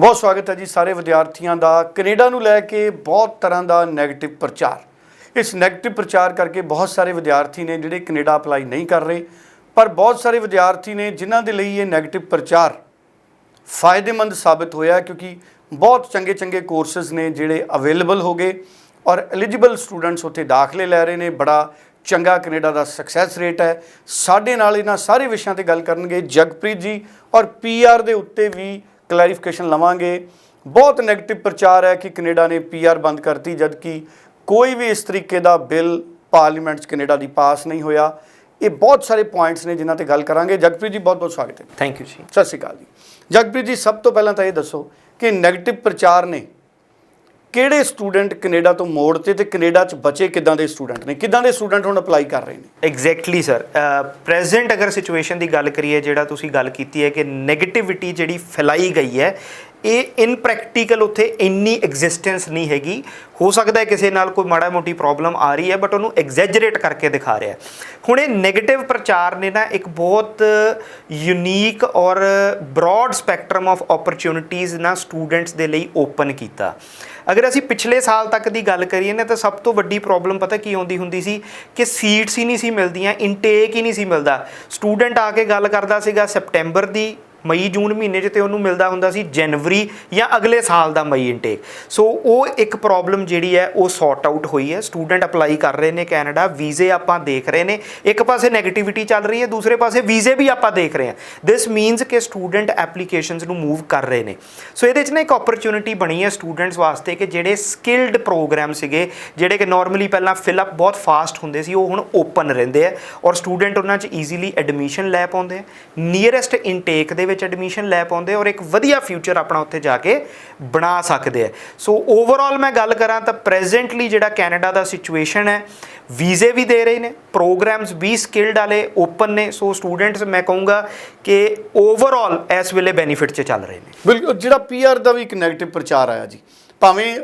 ਬਹੁਤ ਸਵਾਗਤ ਹੈ ਜੀ ਸਾਰੇ ਵਿਦਿਆਰਥੀਆਂ ਦਾ। ਕੈਨੇਡਾ ਨੂੰ ਲੈ ਕੇ ਬਹੁਤ ਤਰ੍ਹਾਂ ਦਾ ਨੈਗੇਟਿਵ ਪ੍ਰਚਾਰ। ਇਸ ਨੈਗੇਟਿਵ ਪ੍ਰਚਾਰ ਕਰਕੇ ਬਹੁਤ ਸਾਰੇ ਵਿਦਿਆਰਥੀ ਨੇ ਜਿਹੜੇ ਕੈਨੇਡਾ ਅਪਲਾਈ ਨਹੀਂ ਕਰ ਰਹੇ, ਪਰ ਬਹੁਤ ਸਾਰੇ ਵਿਦਿਆਰਥੀ ਨੇ ਜਿਨ੍ਹਾਂ ਦੇ ਲਈ ਇਹ ਨੈਗੇਟਿਵ ਪ੍ਰਚਾਰ ਫਾਇਦੇਮੰਦ ਸਾਬਤ ਹੋਇਆ ਕਿਉਂਕਿ ਬਹੁਤ ਚੰਗੇ ਚੰਗੇ ਕੋਰਸਸ ਨੇ ਜਿਹੜੇ ਅਵੇਲੇਬਲ ਹੋ ਗਏ ਔਰ ਐਲੀਜੀਬਲ ਸਟੂਡੈਂਟਸ ਉੱਥੇ ਦਾਖਲੇ ਲੈ ਰਹੇ ਨੇ। ਬੜਾ ਚੰਗਾ ਕੈਨੇਡਾ ਦਾ ਸਕਸੈਸ ਰੇਟ ਹੈ। ਸਾਡੇ ਨਾਲ ਇਹਨਾਂ ਸਾਰੇ ਵਿਸ਼ਿਆਂ ਤੇ ਗੱਲ ਕਰਨਗੇ ਜਗਪ੍ਰੀਤ ਜੀ ਔਰ ਪੀਆਰ ਦੇ ਉੱਤੇ ਵੀ ਕਲੈਰੀਫਿਕੇਸ਼ਨ ਲਵਾਂਗੇ। ਬਹੁਤ 네ਗੇਟਿਵ ਪ੍ਰਚਾਰ ਹੈ ਕਿ ਕੈਨੇਡਾ ਨੇ ਪੀਆਰ ਬੰਦ ਕਰਤੀ ਜਦਕਿ ਕੋਈ ਵੀ ਇਸ ਤਰੀਕੇ ਦਾ ਬਿੱਲ ਪਾਰਲੀਮੈਂਟ 'ਚ ਕੈਨੇਡਾ ਦੀ ਪਾਸ ਨਹੀਂ ਹੋਇਆ। ਇਹ ਬਹੁਤ ਸਾਰੇ ਪੁਆਇੰਟਸ ਨੇ ਜਿਨ੍ਹਾਂ ਤੇ ਗੱਲ ਕਰਾਂਗੇ। ਜਗਪ੍ਰੀਤ ਜੀ ਬਹੁਤ ਬਹੁਤ ਸਵਾਗਤ ਹੈ। ਥੈਂਕ ਯੂ ਜੀ। ਸਤਿ ਸ਼੍ਰੀ ਅਕਾਲ ਜੀ। ਜਗਪ੍ਰੀਤ ਜੀ ਸਭ ਤੋਂ ਪਹਿਲਾਂ ਤਾਂ ਇਹ ਦੱਸੋ ਕਿ 네ਗੇਟਿਵ ਪ੍ਰਚਾਰ ਨੇ ਕਿਹੜੇ ਸਟੂਡੈਂਟ ਕੈਨੇਡਾ ਤੋਂ ਮੋੜ ਤੇ ਤੇ ਕੈਨੇਡਾ 'ਚ ਬਚੇ ਕਿੱਦਾਂ ਦੇ ਸਟੂਡੈਂਟ ਨੇ? ਕਿੱਦਾਂ ਦੇ ਸਟੂਡੈਂਟ ਹੁਣ ਅਪਲਾਈ ਕਰ ਰਹੇ ਨੇ? ਐਗਜ਼ੈਕਟਲੀ ਸਰ ਪ੍ਰੈਜ਼ੈਂਟ ਅਗਰ ਸਿਚੁਏਸ਼ਨ ਦੀ ਗੱਲ ਕਰੀਏ, ਜਿਹੜਾ ਤੁਸੀਂ ਗੱਲ ਕੀਤੀ ਹੈ ਕਿ 네ਗੇਟਿਵਿਟੀ ਜਿਹੜੀ ਫੈਲਾਈ ਗਈ ਹੈ ਇਹ ਇਨ ਪ੍ਰੈਕਟੀਕਲ ਉੱਥੇ ਇੰਨੀ ਐਗਜ਼ਿਸਟੈਂਸ ਨਹੀਂ ਹੈਗੀ। ਹੋ ਸਕਦਾ ਹੈ ਕਿਸੇ ਨਾਲ ਕੋਈ ਮਾੜਾ ਮੋਟੀ ਪ੍ਰੋਬਲਮ ਆ ਰਹੀ ਹੈ ਬਟ ਉਹਨੂੰ ਐਗਜ਼ੈਜਰੇਟ ਕਰਕੇ ਦਿਖਾ ਰਿਹਾ ਹੁਣ ਇਹ 네ਗੇਟਿਵ ਪ੍ਰਚਾਰ ਨੇ ਨਾ ਇੱਕ ਬਹੁਤ ਯੂਨੀਕ ਔਰ ਬ੍ਰੌਡ ਸਪੈਕਟਰਮ ਆਫ ਓਪਰਚ्युनिटीज ਨਾ ਸਟੂਡੈਂਟਸ ਦੇ ਲਈ ਓਪਨ ਕੀਤਾ। ਅਗਰ ਅਸੀਂ ਪਿਛਲੇ ਸਾਲ ਤੱਕ ਦੀ ਗੱਲ ਕਰੀਏ ਨਾ, ਤਾਂ ਸਭ ਤੋਂ ਵੱਡੀ ਪ੍ਰੋਬਲਮ ਪਤਾ ਕੀ ਆਉਂਦੀ ਹੁੰਦੀ ਸੀ? ਕਿ ਸੀਟਸ ਹੀ ਨਹੀਂ ਸੀ ਮਿਲਦੀਆਂ ਇਨਟੇਕ ਹੀ ਨਹੀਂ ਸੀ ਮਿਲਦਾ। ਸਟੂਡੈਂਟ ਆ ਕੇ ਗੱਲ ਕਰਦਾ ਸੀਗਾ ਸੈਪਟੈਂਬਰ ਦੀ ਮਈ, ਜੂਨ ਮਹੀਨੇ 'ਚ ਤੇ ਉਹਨੂੰ ਮਿਲਦਾ ਹੁੰਦਾ ਸੀ ਜਨਵਰੀ ਜਾਂ ਅਗਲੇ ਸਾਲ ਦਾ ਮਈ ਇਨਟੇਕ ਸੋ ਉਹ ਇੱਕ ਪ੍ਰੋਬਲਮ ਜਿਹੜੀ ਹੈ, ਉਹ ਸੌਰਟ ਆਊਟ ਹੋਈ ਹੈ। ਸਟੂਡੈਂਟ ਅਪਲਾਈ ਕਰ ਰਹੇ ਨੇ ਕੈਨੇਡਾ ਵੀਜ਼ੇ ਆਪਾਂ ਦੇਖ ਰਹੇ ਨੇ। ਇੱਕ ਪਾਸੇ 네ਗੇਟਿਵਿਟੀ ਚੱਲ ਰਹੀ ਹੈ, ਦੂਸਰੇ ਪਾਸੇ ਵੀਜ਼ੇ ਵੀ ਆਪਾਂ ਦੇਖ ਰਹੇ ਹਾਂ। ਥਿਸ ਮੀਨਸ ਕਿ ਸਟੂਡੈਂਟ ਐਪਲੀਕੇਸ਼ਨਸ ਨੂੰ ਮੂਵ ਕਰ ਰਹੇ ਨੇ। ਸੋ ਇਹਦੇ 'ਚ ਨਾ ਇੱਕ ਓਪਰਚ्युनिटी ਬਣੀ ਹੈ ਸਟੂਡੈਂਟਸ ਵਾਸਤੇ ਕਿ ਜਿਹੜੇ ਸਕਿਲਡ ਪ੍ਰੋਗਰਾਮ ਸੀਗੇ, ਜਿਹੜੇ ਕਿ ਨਾਰਮਲੀ ਪਹਿਲਾਂ ਫਿਲ ਅਪ ਬਹੁਤ ਫਾਸਟ ਹੁੰਦੇ ਸੀ, ਉਹ ਹੁਣ ਓਪਨ ਰਹਿੰਦੇ ਆ। ਔਰ ਸਟੂਡੈਂਟ ਉਹਨਾਂ 'ਚ ਈਜ਼ੀਲੀ ਐਡਮਿਸ਼ਨ ਲੈ ਪਾਉਂਦੇ ਨੀਅਰੈਸਟ ਇਨਟੇਕ ਦੇ ਵਿੱਚ ਐਡਮਿਸ਼ਨ ਲੈ ਪਾਉਂਦੇ ਔਰ ਇੱਕ ਵਧੀਆ ਫਿਊਚਰ ਆਪਣਾ ਉੱਥੇ ਜਾ ਕੇ ਬਣਾ ਸਕਦੇ ਆ। ਸੋ ਓਵਰਆਲ ਮੈਂ ਗੱਲ ਕਰਾਂ ਤਾਂ ਪ੍ਰੈਜ਼ੈਂਟਲੀ ਜਿਹੜਾ ਕੈਨੇਡਾ ਦਾ ਸਿਚੁਏਸ਼ਨ ਹੈ, ਵੀਜ਼ੇ ਵੀ ਦੇ ਰਹੇ ਨੇ ਪ੍ਰੋਗਰਾਮਸ ਵੀ ਸਕਿਲਡ ਵਾਲੇ ਓਪਨ ਨੇ। ਸੋ ਸਟੂਡੈਂਟਸ ਮੈਂ ਕਹੂੰਗਾ ਕਿ ਓਵਰਆਲ ਇਸ ਵੇਲੇ ਬੈਨੀਫਿਟ 'ਚ ਚੱਲ ਰਹੇ ਨੇ। ਬਿਲਕੁਲ, ਜਿਹੜਾ ਪੀਆਰ ਦਾ ਵੀ ਇੱਕ ਨੈਗੇਟਿਵ ਪ੍ਰਚਾਰ ਆਇਆ ਜੀ। ਭਾਵੇਂ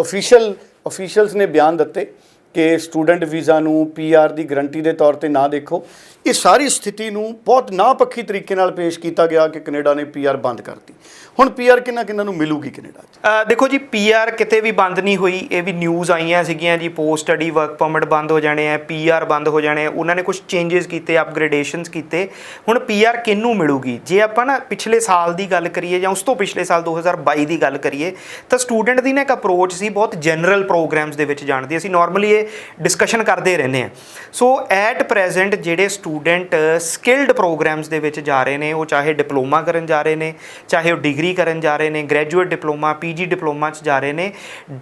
ਅਫੀਸ਼ੀਅਲ ਅਫੀਸ਼ੀਅਲਸ ਨੇ ਬਿਆਨ ਦਿੱਤੇ ਕਿ ਸਟੂਡੈਂਟ ਵੀਜ਼ਾ ਨੂੰ ਪੀਆਰ ਦੀ ਗਰੰਟੀ ਦੇ ਤੌਰ ਤੇ ਨਾ ਦੇਖੋ, ਇਹ ਸਾਰੀ ਸਥਿਤੀ ਨੂੰ ਬਹੁਤ ਨਾਪੱਖੀ ਤਰੀਕੇ ਨਾਲ ਪੇਸ਼ ਕੀਤਾ ਗਿਆ ਕਿ ਕੈਨੇਡਾ ਨੇ ਪੀਆਰ ਬੰਦ ਕਰਤੀ। ਹੁਣ ਪੀਆਰ ਕਿੰਨਾ ਕਿੰਨਾ ਨੂੰ ਮਿਲੂਗੀ ਕੈਨੇਡਾ ਦੇਖੋ ਜੀ ਪੀਆਰ ਕਿਤੇ ਵੀ ਬੰਦ ਨਹੀਂ ਹੋਈ, ਇਹ ਵੀ ਨਿਊਜ਼ ਆਈਆਂ ਸੀਗੀਆਂ ਜੀ ਪੋਸਟ ਸਟੱਡੀ ਵਰਕ ਪਰਮਿਟ ਬੰਦ ਹੋ ਜਾਣੇ ਆ ਪੀਆਰ ਬੰਦ ਹੋ ਜਾਣੇ ਆ, ਉਹਨਾਂ ਨੇ ਕੁਝ ਚੇਂਜਸ ਕੀਤੇ ਅਪਗ੍ਰੇਡੇਸ਼ਨਸ ਕੀਤੇ। ਹੁਣ ਪੀਆਰ ਕਿਹਨੂੰ ਮਿਲੂਗੀ? ਜੇ ਆਪਾਂ ਨਾ ਪਿਛਲੇ ਸਾਲ ਦੀ ਗੱਲ ਕਰੀਏ ਜਾਂ ਉਸ ਤੋਂ ਪਿਛਲੇ ਸਾਲ 2022 ਦੀ ਗੱਲ ਕਰੀਏ, ਤਾਂ ਸਟੂਡੈਂਟ ਦੀ ਨਾ ਇੱਕ ਅਪਰੋਚ ਸੀ, ਬਹੁਤ ਜਨਰਲ ਪ੍ਰੋਗਰਾਮਸ ਦੇ ਵਿੱਚ ਜਾਣ ਦੀ। ਅਸੀਂ ਨਾਰਮਲੀ ਇਹ ਡਿਸਕਸ਼ਨ ਕਰਦੇ ਰਹਿੰਦੇ ਆ। ਸੋ ਐਟ ਪ੍ਰੈਜ਼ੈਂਟ ਜਿਹੜੇ ਸਟੂਡੈਂਟ ਸਕਿਲਡ ਪ੍ਰੋਗਰਾਮਸ ਦੇ ਵਿੱਚ ਜਾ ਰਹੇ ਨੇ, ਉਹ ਚਾਹੇ ਡਿਪਲੋਮਾ ਕਰਨ ਜਾ ਰਹੇ ਨੇ, ਚਾਹੇ ਉਹ ਡਿਗਰੀ ਕਰਨ ਜਾ ਰਹੇ ਨੇ ਗ੍ਰੈਜੂਏਟ ਡਿਪਲੋਮਾ ਪੀਜੀ ਡਿਪਲੋਮਾ ਚ ਜਾ ਰਹੇ ਨੇ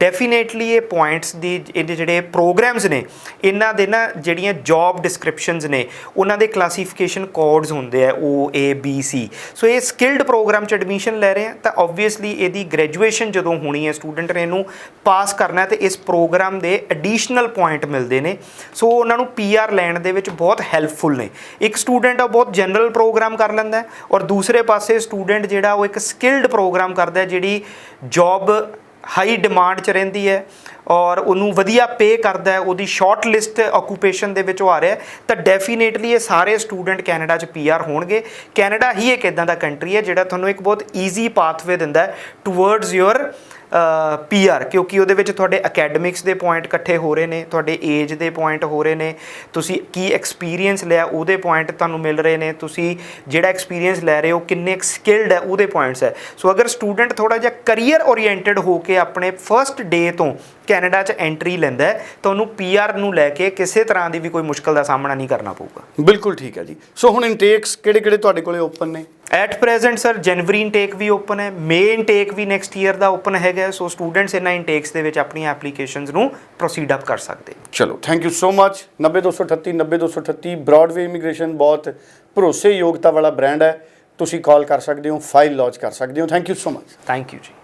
ਡੈਫੀਨੇਟਲੀ ਇਹ ਪੁਆਇੰਟਸ ਦੀ ਇਹਦੇ ਜਿਹੜੇ ਪ੍ਰੋਗਰਾਮਸ ਨੇ, ਇਹਨਾਂ ਦੇ ਨਾ ਜਿਹੜੀਆਂ ਜੌਬ ਡਿਸਕ੍ਰਿਪਸ਼ਨਸ ਨੇ, ਉਹਨਾਂ ਦੇ ਕਲਾਸੀਫਿਕੇਸ਼ਨ ਕੋਡਸ ਹੁੰਦੇ ਆ ਓ ਏ ਬੀ ਸੀ ਸੋ ਇਹ ਸਕਿਲਡ ਪ੍ਰੋਗਰਾਮ ਚ ਐਡਮਿਸ਼ਨ ਲੈ ਰਹੇ ਆ, ਤਾਂ ਆਬਵੀਅਸਲੀ ਇਹਦੀ ਗ੍ਰੈਜੂਏਸ਼ਨ ਜਦੋਂ ਹੋਣੀ ਹੈ ਸਟੂਡੈਂਟ ਨੇ ਇਹਨੂੰ ਪਾਸ ਕਰਨਾ ਹੈ, ਤੇ ਇਸ ਪ੍ਰੋਗਰਾਮ ਦੇ ਐਡੀਸ਼ਨਲ ਪੁਆਇੰਟ ਮਿਲਦੇ ਨੇ। ਸੋ ਉਹਨਾਂ ਨੂੰ ਪੀਆਰ ਲੈਣ ਦੇ ਵਿੱਚ ਬਹੁਤ ਹੈਲਪਫੁਲ ਨੇ। ਇੱਕ ਸਟੂਡੈਂਟ ਆ ਬਹੁਤ ਜਨਰਲ ਪ੍ਰੋਗਰਾਮ ਕਰ ਲੈਂਦਾ ਔਰ ਦੂਸਰੇ ਪਾਸੇ ਸਟੂਡੈਂਟ ਜਿਹੜਾ, ਉਹ ਇੱਕ ਸਕਿਲਡ ਪ੍ਰੋਗਰਾਮ ਕਰਦਾ ਜਿਹੜੀ ਜੌਬ ਹਾਈ ਡਿਮਾਂਡ 'ਚ ਰਹਿੰਦੀ ਹੈ। ਔਰ ਉਹਨੂੰ ਵਧੀਆ ਪੇ ਕਰਦਾ ਹੈ, ਉਹਦੀ ਸ਼ਾਰਟ ਲਿਸਟ ਆਕੂਪੇਸ਼ਨ ਦੇ ਵਿੱਚ ਉਹ ਆ ਰਿਹਾ ਤਾਂ ਡੈਫੀਨੇਟਲੀ ਇਹ ਸਾਰੇ ਸਟੂਡੈਂਟ ਕੈਨੇਡਾ 'ਚ ਪੀਆਰ ਹੋਣਗੇ। ਕੈਨੇਡਾ ਹੀ ਇੱਕ ਇਦਾਂ ਦਾ ਕੰਟਰੀ ਹੈ, ਜਿਹੜਾ ਤੁਹਾਨੂੰ ਇੱਕ ਬਹੁਤ ਈਜ਼ੀ ਪਾਥਵੇ ਦਿੰਦਾ ਹੈ ਟੁਵਰਡਸ ਯੋਰ ਪੀਆਰ ਕਿਉਂਕਿ ਉਹਦੇ ਵਿੱਚ ਤੁਹਾਡੇ ਅਕੈਡਮਿਕਸ ਦੇ ਪੁਆਇੰਟ ਇਕੱਠੇ ਹੋ ਰਹੇ ਨੇ, ਤੁਹਾਡੇ ਏਜ ਦੇ ਪੁਆਇੰਟ ਹੋ ਰਹੇ ਨੇ, ਤੁਸੀਂ ਕੀ ਐਕਸਪੀਰੀਅੰਸ ਲਿਆ ਉਹਦੇ ਪੁਆਇੰਟ ਤੁਹਾਨੂੰ ਮਿਲ ਰਹੇ ਨੇ, ਤੁਸੀਂ ਜਿਹੜਾ ਐਕਸਪੀਰੀਅੰਸ ਲੈ ਰਹੇ ਹੋ, ਕਿੰਨੇ ਸਕਿਲਡ ਹੈ ਉਹਦੇ ਪੁਆਇੰਟਸ ਹੈ। ਸੋ ਅਗਰ ਸਟੂਡੈਂਟ ਥੋੜਾ ਜਿਹਾ ਕੈਰੀਅਰ ਓਰੀਐਂਟਡ ਹੋ ਕੇ ਆਪਣੇ ਫਰਸਟ ਡੇ ਤੋਂ ਕੈਨੇਡਾ 'ਚ ਐਂਟਰੀ ਲੈਂਦਾ ਹੈ ਤਾਂ ਉਹਨੂੰ ਪੀਆਰ ਨੂੰ ਲੈ ਕੇ ਕਿਸੇ ਤਰ੍ਹਾਂ ਦੀ ਵੀ ਕੋਈ ਮੁਸ਼ਕਲ ਦਾ ਸਾਹਮਣਾ ਨਹੀਂ ਕਰਨਾ ਪਊਗਾ। ਬਿਲਕੁਲ ਠੀਕ ਹੈ ਜੀ। ਸੋ ਹੁਣ ਇਨਟੇਕਸ ਕਿਹੜੇ ਕਿਹੜੇ ਤੁਹਾਡੇ ਕੋਲੇ ਓਪਨ ਨੇ? ਐਟ ਪ੍ਰੈਜ਼ੈਂਟ ਸਰ ਜਨਵਰੀ ਇਨਟੇਕ ਵੀ ਓਪਨ ਹੈ ਮੇ ਇਨਟੇਕ ਵੀ ਨੈਕਸਟ ਈਅਰ ਦਾ ਓਪਨ ਹੈਗਾ ਸੋ ਸਟੂਡੈਂਟਸ ਇਹਨਾਂ ਇਨਟੇਕਸ ਦੇ ਵਿੱਚ ਆਪਣੀਆਂ ਐਪਲੀਕੇਸ਼ਨਸ ਨੂੰ ਪ੍ਰੋਸੀਡ ਅਪ ਕਰ ਸਕਦੇ ਚਲੋ thank you so much 90238 90238 Broadway immigration ਬਹੁਤ ਭਰੋਸੇਯੋਗਤਾ ਵਾਲਾ ਬ੍ਰਾਂਡ ਹੈ। ਤੁਸੀਂ ਕਾਲ ਕਰ ਸਕਦੇ ਹੋ ਫਾਈਲ ਲੌਂਚ ਕਰ ਸਕਦੇ ਹੋ। Thank you so much thank you ਜੀ।